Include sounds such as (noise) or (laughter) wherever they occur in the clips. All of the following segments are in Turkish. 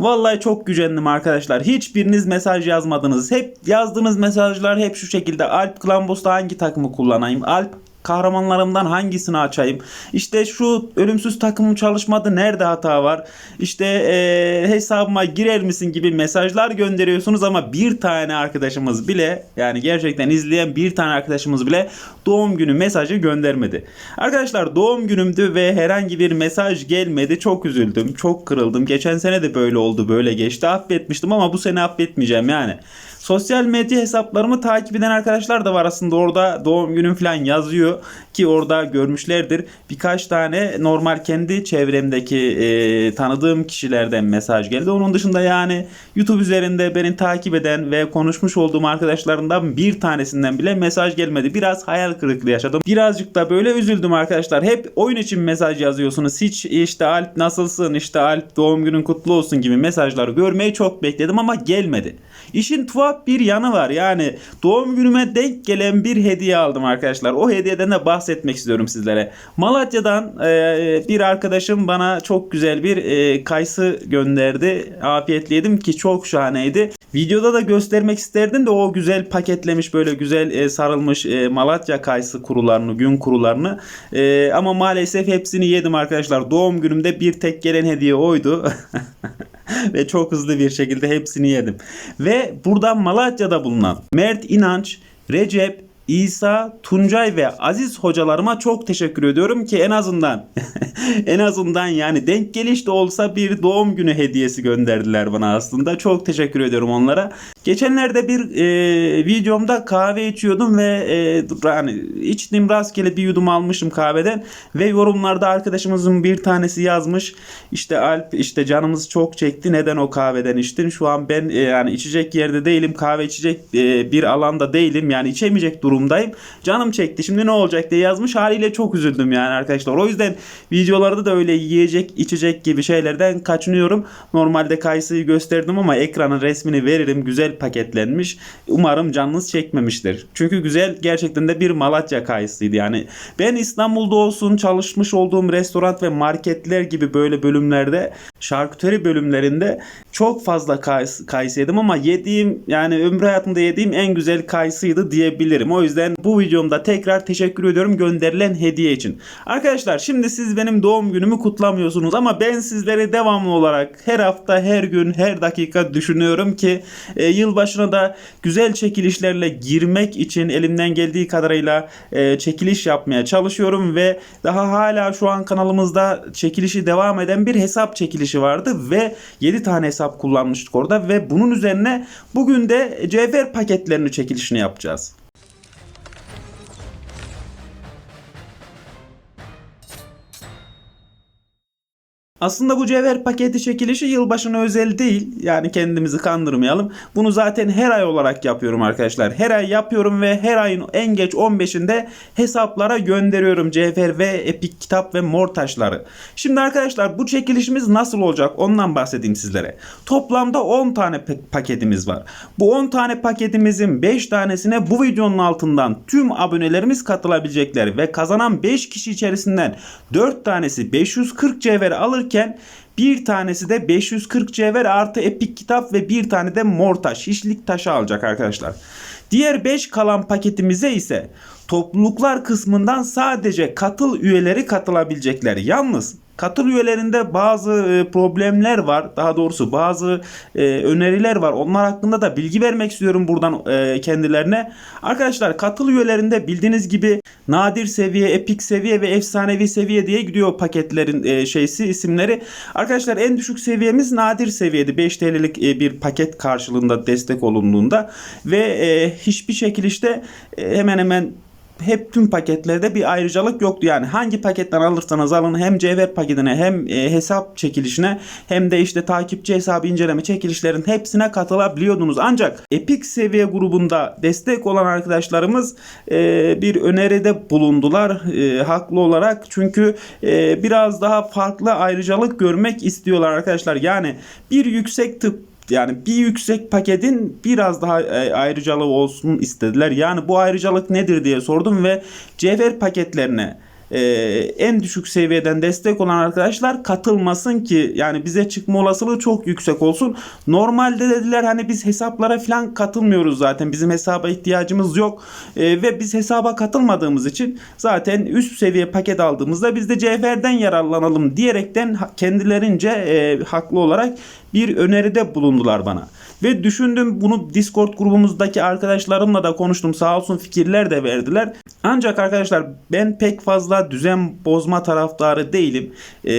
Vallahi çok gücendim arkadaşlar. Hiçbiriniz mesaj yazmadınız. Hep yazdığınız mesajlar hep şu şekilde. Alp Klambos'ta hangi takımı kullanayım? Alp kahramanlarımdan hangisini açayım? İşte şu ölümsüz takımım çalışmadı. Nerede hata var? İşte eee, hesabıma girer misin gibi mesajlar gönderiyorsunuz ama bir tane arkadaşımız bile yani gerçekten izleyen bir tane arkadaşımız bile doğum günü mesajı göndermedi. Arkadaşlar doğum günümdü ve herhangi bir mesaj gelmedi. Çok üzüldüm. Çok kırıldım. Geçen sene de böyle oldu. Böyle geçti. Affetmiştim ama bu sene affetmeyeceğim yani. Sosyal medya hesaplarımı takip eden arkadaşlar da var aslında orada doğum günüm falan yazıyor ki orada görmüşlerdir. Birkaç tane normal kendi çevremdeki e, tanıdığım kişilerden mesaj geldi. Onun dışında yani YouTube üzerinde beni takip eden ve konuşmuş olduğum arkadaşlarımdan bir tanesinden bile mesaj gelmedi. Biraz hayal kırıklığı yaşadım. Birazcık da böyle üzüldüm arkadaşlar. Hep oyun için mesaj yazıyorsunuz. Hiç işte Alp nasılsın işte Alp doğum günün kutlu olsun gibi mesajları görmeyi çok bekledim ama gelmedi. İşin tuhaf bir yanı var. Yani doğum günüme denk gelen bir hediye aldım arkadaşlar. O hediyeden de bahsetmek istiyorum sizlere. Malatya'dan e, bir arkadaşım bana çok güzel bir e, kayısı gönderdi. Afiyetle yedim ki çok şahaneydi. Videoda da göstermek isterdim de o güzel paketlemiş böyle güzel e, sarılmış e, Malatya kayısı kurularını, gün kurularını. E, ama maalesef hepsini yedim arkadaşlar. Doğum günümde bir tek gelen hediye oydu. (laughs) (laughs) ve çok hızlı bir şekilde hepsini yedim. Ve buradan Malatya'da bulunan Mert İnanç, Recep, İsa, Tuncay ve Aziz hocalarıma çok teşekkür ediyorum ki en azından (laughs) en azından yani denk geliş de olsa bir doğum günü hediyesi gönderdiler bana aslında. Çok teşekkür ediyorum onlara. Geçenlerde bir e, videomda kahve içiyordum ve e, yani içtim rastgele bir yudum almışım kahveden ve yorumlarda arkadaşımızın bir tanesi yazmış işte Alp işte canımız çok çekti neden o kahveden içtin şu an ben e, yani içecek yerde değilim kahve içecek e, bir alanda değilim yani içemeyecek durumdayım canım çekti şimdi ne olacak diye yazmış haliyle çok üzüldüm yani arkadaşlar o yüzden videolarda da öyle yiyecek içecek gibi şeylerden kaçınıyorum normalde kayısıyı gösterdim ama ekranın resmini veririm güzel paketlenmiş. Umarım canınız çekmemiştir. Çünkü güzel gerçekten de bir Malatya kayısıydı yani. Ben İstanbul'da olsun çalışmış olduğum restoran ve marketler gibi böyle bölümlerde şarküteri bölümlerinde çok fazla kayısı, kayısı yedim ama yediğim yani ömrü hayatımda yediğim en güzel kayısıydı diyebilirim. O yüzden bu videomda tekrar teşekkür ediyorum gönderilen hediye için. Arkadaşlar şimdi siz benim doğum günümü kutlamıyorsunuz ama ben sizleri devamlı olarak her hafta, her gün, her dakika düşünüyorum ki e, yılbaşına da güzel çekilişlerle girmek için elimden geldiği kadarıyla e, çekiliş yapmaya çalışıyorum ve daha hala şu an kanalımızda çekilişi devam eden bir hesap çekilişi vardı ve 7 tane hesap kullanmıştık orada ve bunun üzerine bugün de cevher paketlerini çekilişini yapacağız. Aslında bu cevher paketi çekilişi yılbaşına özel değil. Yani kendimizi kandırmayalım. Bunu zaten her ay olarak yapıyorum arkadaşlar. Her ay yapıyorum ve her ayın en geç 15'inde hesaplara gönderiyorum cevher ve epik kitap ve mor taşları. Şimdi arkadaşlar bu çekilişimiz nasıl olacak ondan bahsedeyim sizlere. Toplamda 10 tane paketimiz var. Bu 10 tane paketimizin 5 tanesine bu videonun altından tüm abonelerimiz katılabilecekler ve kazanan 5 kişi içerisinden 4 tanesi 540 cevher alırken bir tanesi de 540 cevher artı epik kitap ve bir tane de mor taş, hiçlik taşı alacak arkadaşlar. Diğer 5 kalan paketimize ise topluluklar kısmından sadece katıl üyeleri katılabilecekler. Yalnız katıl üyelerinde bazı e, problemler var. Daha doğrusu bazı e, öneriler var. Onlar hakkında da bilgi vermek istiyorum buradan e, kendilerine. Arkadaşlar katıl üyelerinde bildiğiniz gibi nadir seviye, epik seviye ve efsanevi seviye diye gidiyor paketlerin şeysi isimleri. Arkadaşlar en düşük seviyemiz nadir seviyedi. 5 TL'lik bir paket karşılığında destek olunduğunda ve hiçbir çekilişte e, hemen hemen hep tüm paketlerde bir ayrıcalık yoktu. Yani hangi paketten alırsanız alın hem cevher paketine hem e, hesap çekilişine hem de işte takipçi hesabı inceleme çekilişlerin hepsine katılabiliyordunuz. Ancak Epic seviye grubunda destek olan arkadaşlarımız e, bir öneride bulundular e, haklı olarak. Çünkü e, biraz daha farklı ayrıcalık görmek istiyorlar arkadaşlar. Yani bir yüksek tıp yani bir yüksek paketin biraz daha e, ayrıcalığı olsun istediler. Yani bu ayrıcalık nedir diye sordum ve cevher paketlerine e, en düşük seviyeden destek olan arkadaşlar katılmasın ki yani bize çıkma olasılığı çok yüksek olsun. Normalde dediler hani biz hesaplara falan katılmıyoruz zaten. Bizim hesaba ihtiyacımız yok. E, ve biz hesaba katılmadığımız için zaten üst seviye paket aldığımızda biz de CFR'den yararlanalım diyerekten kendilerince e, haklı olarak bir öneride bulundular bana. Ve düşündüm bunu Discord grubumuzdaki arkadaşlarımla da konuştum. Sağ olsun fikirler de verdiler. Ancak arkadaşlar ben pek fazla düzen bozma taraftarı değilim. Ee,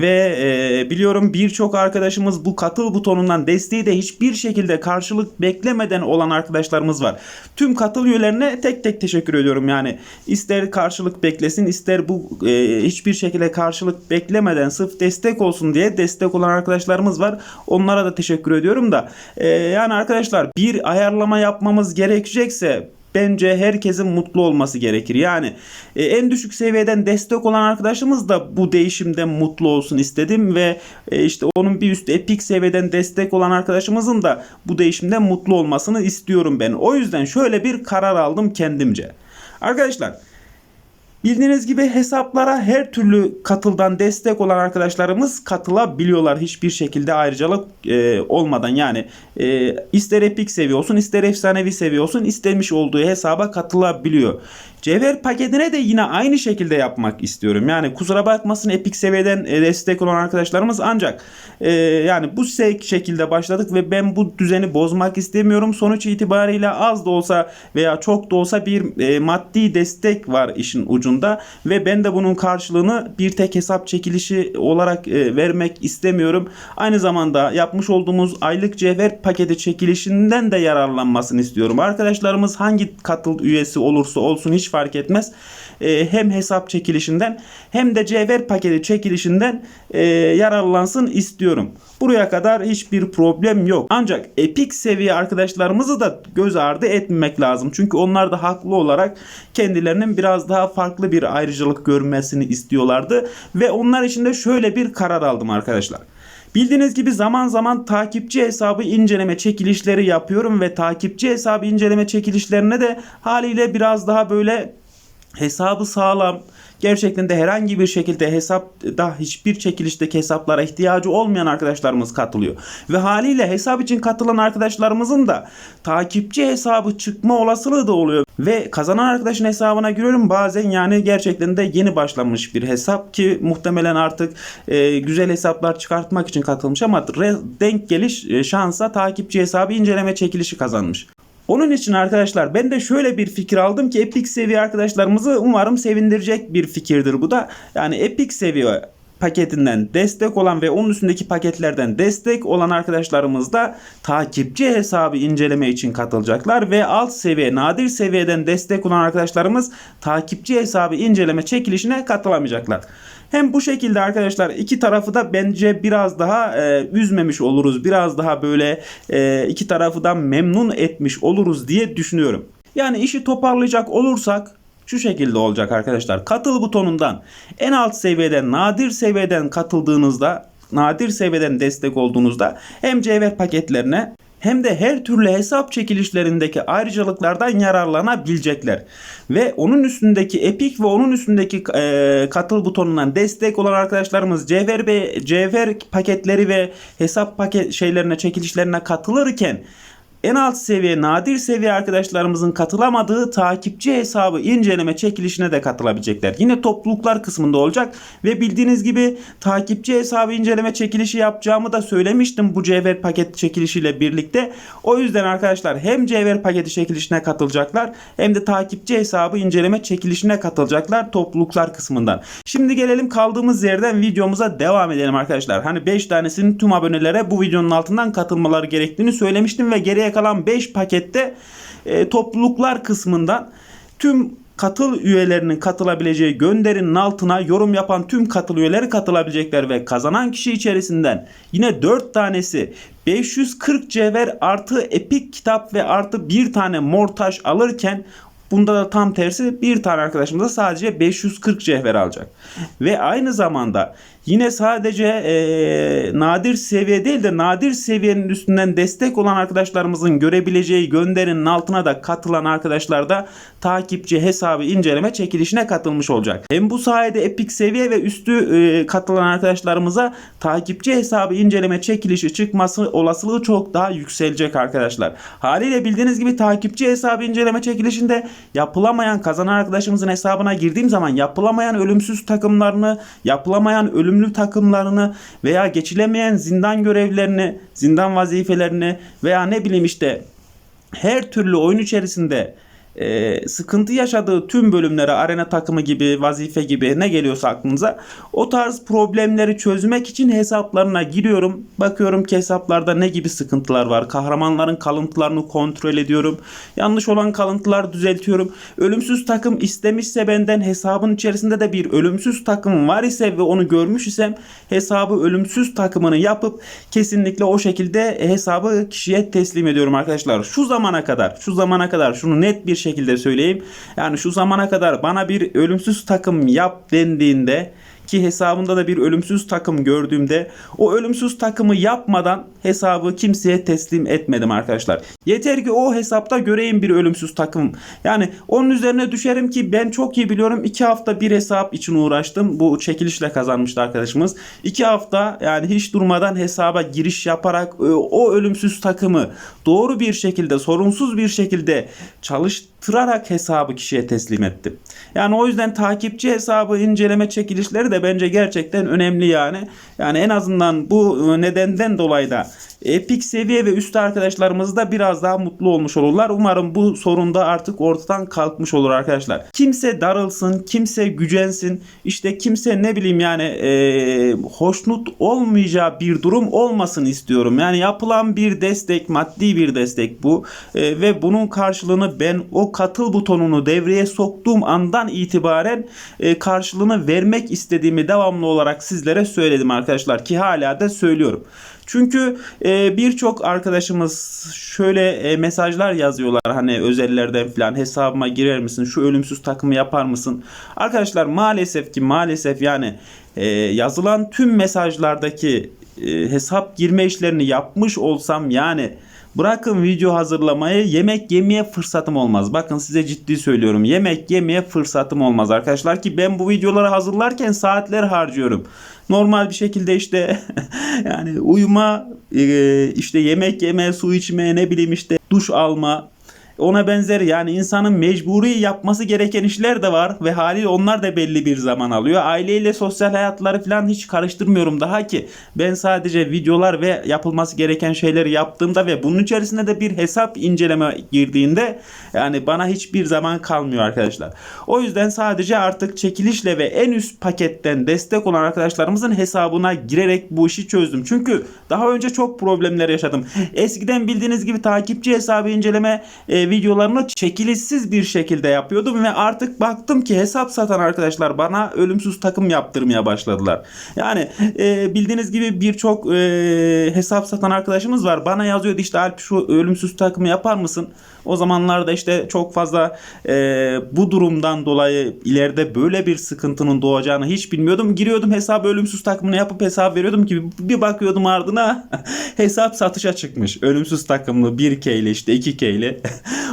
ve e, biliyorum birçok arkadaşımız bu katıl butonundan desteği de hiçbir şekilde karşılık beklemeden olan arkadaşlarımız var. Tüm katıl üyelerine tek tek teşekkür ediyorum. Yani ister karşılık beklesin ister bu e, hiçbir şekilde karşılık beklemeden sırf destek olsun diye destek olan arkadaşlarımız var. Onlara da teşekkür ediyorum da. E, yani arkadaşlar bir ayarlama yapmamız gerekecekse bence herkesin mutlu olması gerekir. Yani e, en düşük seviyeden destek olan arkadaşımız da bu değişimden mutlu olsun istedim ve e, işte onun bir üst epik seviyeden destek olan arkadaşımızın da bu değişimden mutlu olmasını istiyorum ben. O yüzden şöyle bir karar aldım kendimce. Arkadaşlar Bildiğiniz gibi hesaplara her türlü katıldan destek olan arkadaşlarımız katılabiliyorlar hiçbir şekilde ayrıcalık e, olmadan yani e, ister epik seviye olsun ister efsanevi seviye olsun istemiş olduğu hesaba katılabiliyor. Cevher paketine de yine aynı şekilde yapmak istiyorum. Yani kusura bakmasın epik seviyeden e, destek olan arkadaşlarımız ancak e, yani bu şekilde başladık ve ben bu düzeni bozmak istemiyorum. Sonuç itibariyle az da olsa veya çok da olsa bir e, maddi destek var işin ucunda ve ben de bunun karşılığını bir tek hesap çekilişi olarak e, vermek istemiyorum. Aynı zamanda yapmış olduğumuz aylık cevher paketi çekilişinden de yararlanmasını istiyorum. Arkadaşlarımız hangi katıl üyesi olursa olsun hiç fark etmez. E, hem hesap çekilişinden hem de cevher paketi çekilişinden e, yararlansın istiyorum. Buraya kadar hiçbir problem yok. Ancak epik seviye arkadaşlarımızı da göz ardı etmemek lazım. Çünkü onlar da haklı olarak kendilerinin biraz daha farklı bir ayrıcalık görmesini istiyorlardı. Ve onlar için de şöyle bir karar aldım arkadaşlar. Bildiğiniz gibi zaman zaman takipçi hesabı inceleme çekilişleri yapıyorum ve takipçi hesabı inceleme çekilişlerine de haliyle biraz daha böyle hesabı sağlam gerçekten de herhangi bir şekilde hesapta hiçbir çekilişteki hesaplara ihtiyacı olmayan arkadaşlarımız katılıyor. Ve haliyle hesap için katılan arkadaşlarımızın da takipçi hesabı çıkma olasılığı da oluyor. Ve kazanan arkadaşın hesabına giriyorum bazen yani gerçekten de yeni başlamış bir hesap ki muhtemelen artık e, güzel hesaplar çıkartmak için katılmış ama denk geliş e, şansa takipçi hesabı inceleme çekilişi kazanmış. Onun için arkadaşlar ben de şöyle bir fikir aldım ki Epic seviye arkadaşlarımızı umarım sevindirecek bir fikirdir bu da. Yani Epic seviye paketinden destek olan ve onun üstündeki paketlerden destek olan arkadaşlarımız da takipçi hesabı inceleme için katılacaklar ve alt seviye nadir seviyeden destek olan arkadaşlarımız takipçi hesabı inceleme çekilişine katılamayacaklar. Hem bu şekilde arkadaşlar iki tarafı da bence biraz daha e, üzmemiş oluruz. Biraz daha böyle e, iki tarafı da memnun etmiş oluruz diye düşünüyorum. Yani işi toparlayacak olursak şu şekilde olacak arkadaşlar. Katıl butonundan en alt seviyeden nadir seviyeden katıldığınızda nadir seviyeden destek olduğunuzda hem cevher paketlerine hem de her türlü hesap çekilişlerindeki ayrıcalıklardan yararlanabilecekler. Ve onun üstündeki Epic ve onun üstündeki e, katıl butonundan destek olan arkadaşlarımız cevher ve cevher paketleri ve hesap paket şeylerine çekilişlerine katılırken en alt seviye nadir seviye arkadaşlarımızın katılamadığı takipçi hesabı inceleme çekilişine de katılabilecekler. Yine topluluklar kısmında olacak ve bildiğiniz gibi takipçi hesabı inceleme çekilişi yapacağımı da söylemiştim bu cevher paket çekilişiyle birlikte. O yüzden arkadaşlar hem cevher paketi çekilişine katılacaklar hem de takipçi hesabı inceleme çekilişine katılacaklar topluluklar kısmından. Şimdi gelelim kaldığımız yerden videomuza devam edelim arkadaşlar. Hani 5 tanesinin tüm abonelere bu videonun altından katılmaları gerektiğini söylemiştim ve geriye kalan 5 pakette e, topluluklar kısmından tüm katıl üyelerinin katılabileceği gönderinin altına yorum yapan tüm katıl üyeleri katılabilecekler ve kazanan kişi içerisinden yine 4 tanesi 540 cevher artı epik kitap ve artı bir tane mortaj alırken Bunda da tam tersi bir tane arkadaşımız da sadece 540 cevher alacak. Ve aynı zamanda yine sadece eee, nadir seviye değil de nadir seviyenin üstünden destek olan arkadaşlarımızın görebileceği gönderinin altına da katılan arkadaşlar da takipçi hesabı inceleme çekilişine katılmış olacak. Hem bu sayede epik seviye ve üstü eee, katılan arkadaşlarımıza takipçi hesabı inceleme çekilişi çıkması olasılığı çok daha yükselecek arkadaşlar. Haliyle bildiğiniz gibi takipçi hesabı inceleme çekilişinde yapılamayan kazanan arkadaşımızın hesabına girdiğim zaman yapılamayan ölümsüz takımlarını, yapılamayan ölümlü takımlarını veya geçilemeyen zindan görevlerini, zindan vazifelerini veya ne bileyim işte her türlü oyun içerisinde e, sıkıntı yaşadığı tüm bölümlere arena takımı gibi vazife gibi ne geliyorsa aklınıza o tarz problemleri çözmek için hesaplarına giriyorum. Bakıyorum ki hesaplarda ne gibi sıkıntılar var. Kahramanların kalıntılarını kontrol ediyorum. Yanlış olan kalıntılar düzeltiyorum. Ölümsüz takım istemişse benden hesabın içerisinde de bir ölümsüz takım var ise ve onu görmüş isem hesabı ölümsüz takımını yapıp kesinlikle o şekilde hesabı kişiye teslim ediyorum arkadaşlar. Şu zamana kadar, şu zamana kadar şunu net bir şekilde söyleyeyim. Yani şu zamana kadar bana bir ölümsüz takım yap dendiğinde ki hesabında da bir ölümsüz takım gördüğümde o ölümsüz takımı yapmadan hesabı kimseye teslim etmedim arkadaşlar. Yeter ki o hesapta göreyim bir ölümsüz takım. Yani onun üzerine düşerim ki ben çok iyi biliyorum 2 hafta bir hesap için uğraştım. Bu çekilişle kazanmıştı arkadaşımız. 2 hafta yani hiç durmadan hesaba giriş yaparak e, o ölümsüz takımı doğru bir şekilde sorunsuz bir şekilde çalıştırarak hesabı kişiye teslim ettim. Yani o yüzden takipçi hesabı inceleme çekilişleri de bence gerçekten önemli yani. Yani en azından bu e, nedenden dolayı da epik seviye ve üstü arkadaşlarımız da biraz daha mutlu olmuş olurlar. Umarım bu sorun da artık ortadan kalkmış olur arkadaşlar. Kimse darılsın, kimse gücensin, işte kimse ne bileyim yani e, hoşnut olmayacağı bir durum olmasın istiyorum. Yani yapılan bir destek, maddi bir destek bu E, ve bunun karşılığını ben o katıl butonunu devreye soktuğum andan itibaren e, karşılığını vermek istediğimi devamlı olarak sizlere söyledim arkadaşlar ki hala da söylüyorum. Çünkü e, birçok arkadaşımız şöyle e, mesajlar yazıyorlar hani özellerden falan hesabıma girer misin şu ölümsüz takımı yapar mısın? Arkadaşlar maalesef ki maalesef yani e, yazılan tüm mesajlardaki e, hesap girme işlerini yapmış olsam yani Bırakın video hazırlamayı yemek yemeye fırsatım olmaz. Bakın size ciddi söylüyorum. Yemek yemeye fırsatım olmaz arkadaşlar ki ben bu videoları hazırlarken saatler harcıyorum. Normal bir şekilde işte (laughs) yani uyuma, e, işte yemek yeme, su içme, ne bileyim işte duş alma, ona benzer yani insanın mecburi yapması gereken işler de var ve haliyle onlar da belli bir zaman alıyor. Aileyle sosyal hayatları falan hiç karıştırmıyorum daha ki ben sadece videolar ve yapılması gereken şeyleri yaptığımda ve bunun içerisinde de bir hesap inceleme girdiğinde yani bana hiçbir zaman kalmıyor arkadaşlar. O yüzden sadece artık çekilişle ve en üst paketten destek olan arkadaşlarımızın hesabına girerek bu işi çözdüm. Çünkü daha önce çok problemler yaşadım. Eskiden bildiğiniz gibi takipçi hesabı inceleme e, videolarını çekilişsiz bir şekilde yapıyordum ve artık baktım ki hesap satan arkadaşlar bana ölümsüz takım yaptırmaya başladılar. Yani e, bildiğiniz gibi birçok e, hesap satan arkadaşımız var. Bana yazıyordu işte Alp şu ölümsüz takımı yapar mısın? O zamanlarda işte çok fazla e, bu durumdan dolayı ileride böyle bir sıkıntının doğacağını hiç bilmiyordum. Giriyordum hesap ölümsüz takımını yapıp hesap veriyordum ki bir bakıyordum ardına (laughs) hesap satışa çıkmış. Ölümsüz takımlı 1K ile işte 2K ile.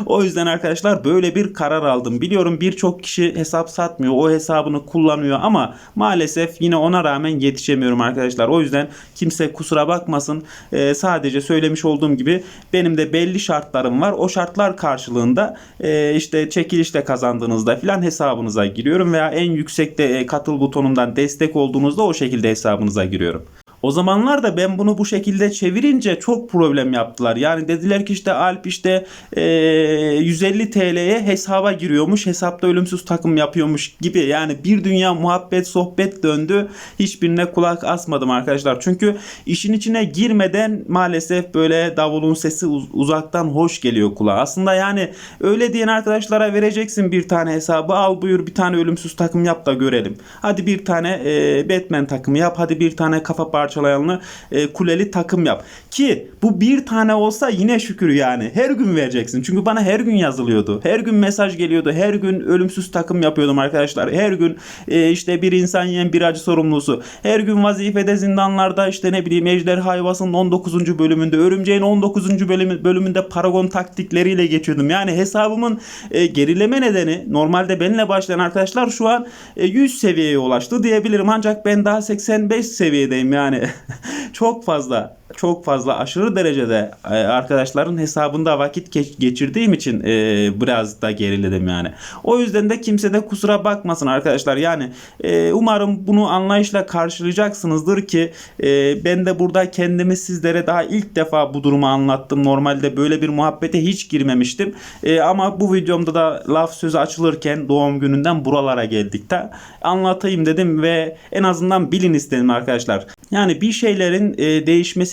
O yüzden arkadaşlar böyle bir karar aldım. Biliyorum birçok kişi hesap satmıyor. O hesabını kullanıyor ama maalesef yine ona rağmen yetişemiyorum arkadaşlar. O yüzden kimse kusura bakmasın. E, sadece söylemiş olduğum gibi benim de belli şartlarım var. O şartlar karşılığında e, işte çekilişle kazandığınızda filan hesabınıza giriyorum veya en yüksekte e, katıl butonundan destek olduğunuzda o şekilde hesabınıza giriyorum. O zamanlar da ben bunu bu şekilde çevirince çok problem yaptılar. Yani dediler ki işte Alp işte e, 150 TL'ye hesaba giriyormuş. Hesapta ölümsüz takım yapıyormuş gibi. Yani bir dünya muhabbet sohbet döndü. Hiçbirine kulak asmadım arkadaşlar. Çünkü işin içine girmeden maalesef böyle davulun sesi uz- uzaktan hoş geliyor kulağa. Aslında yani öyle diyen arkadaşlara vereceksin bir tane hesabı. Al buyur bir tane ölümsüz takım yap da görelim. Hadi bir tane e, Batman takımı yap. Hadi bir tane kafa parçası parçalayanlı e, kuleli takım yap. Ki bu bir tane olsa yine şükür yani. Her gün vereceksin. Çünkü bana her gün yazılıyordu. Her gün mesaj geliyordu. Her gün ölümsüz takım yapıyordum arkadaşlar. Her gün e, işte bir insan yiyen bir acı sorumlusu. Her gün vazifede zindanlarda işte ne bileyim Ejderha Yuvası'nın 19. bölümünde, Örümceğin 19. bölümü, bölümünde Paragon taktikleriyle geçiyordum. Yani hesabımın e, gerileme nedeni normalde benimle başlayan arkadaşlar şu an e, 100 seviyeye ulaştı diyebilirim. Ancak ben daha 85 seviyedeyim yani. (laughs) Çok fazla çok fazla aşırı derecede e, arkadaşların hesabında vakit geç- geçirdiğim için e, biraz da geriledim yani. O yüzden de kimse de kusura bakmasın arkadaşlar. Yani e, umarım bunu anlayışla karşılayacaksınızdır ki ben de burada kendimi sizlere daha ilk defa bu durumu anlattım. Normalde böyle bir muhabbete hiç girmemiştim. Ama bu videomda da laf sözü açılırken doğum gününden buralara geldik de anlatayım dedim ve en azından bilin istedim arkadaşlar. Yani bir şeylerin e,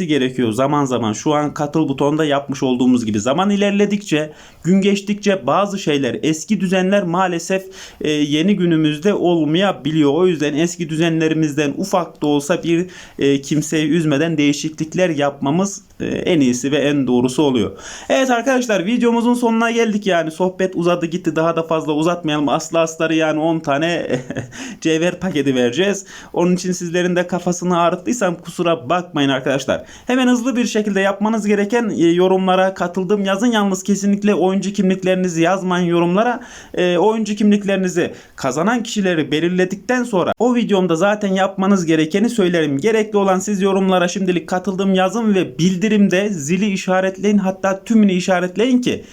gerekiyor zaman zaman. Şu an katıl butonda yapmış olduğumuz gibi. Zaman ilerledikçe, gün geçtikçe bazı şeyler, eski düzenler maalesef e, yeni günümüzde olmayabiliyor. O yüzden eski düzenlerimizden ufak da olsa bir e, kimseyi üzmeden değişiklikler yapmamız e, en iyisi ve en doğrusu oluyor. Evet arkadaşlar videomuzun sonuna geldik yani. Sohbet uzadı gitti. Daha da fazla uzatmayalım. Aslı asları yani 10 tane (laughs) cevher paketi vereceğiz. Onun için sizlerin de kafasını ağrıttıysam kusura bakmayın arkadaşlar. Hemen hızlı bir şekilde yapmanız gereken e, yorumlara katıldım yazın. Yalnız kesinlikle oyuncu kimliklerinizi yazmayın yorumlara. E, oyuncu kimliklerinizi kazanan kişileri belirledikten sonra o videomda zaten yapmanız gerekeni söylerim. Gerekli olan siz yorumlara şimdilik katıldım yazın ve bildirimde zili işaretleyin hatta tümünü işaretleyin ki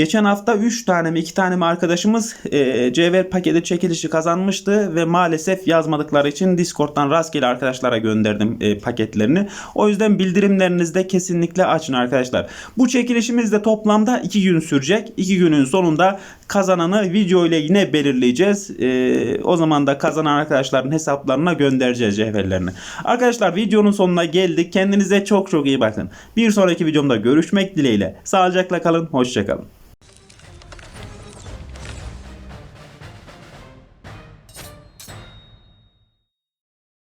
Geçen hafta 3 tane mi 2 tane mi arkadaşımız e, cevher paketi çekilişi kazanmıştı ve maalesef yazmadıkları için Discord'dan rastgele arkadaşlara gönderdim e, paketlerini. O yüzden bildirimlerinizi de kesinlikle açın arkadaşlar. Bu çekilişimiz de toplamda 2 gün sürecek. 2 günün sonunda kazananı video ile yine belirleyeceğiz. E, o zaman da kazanan arkadaşların hesaplarına göndereceğiz cevherlerini. Arkadaşlar videonun sonuna geldik. Kendinize çok çok iyi bakın. Bir sonraki videomda görüşmek dileğiyle. Sağlıcakla kalın. Hoşçakalın.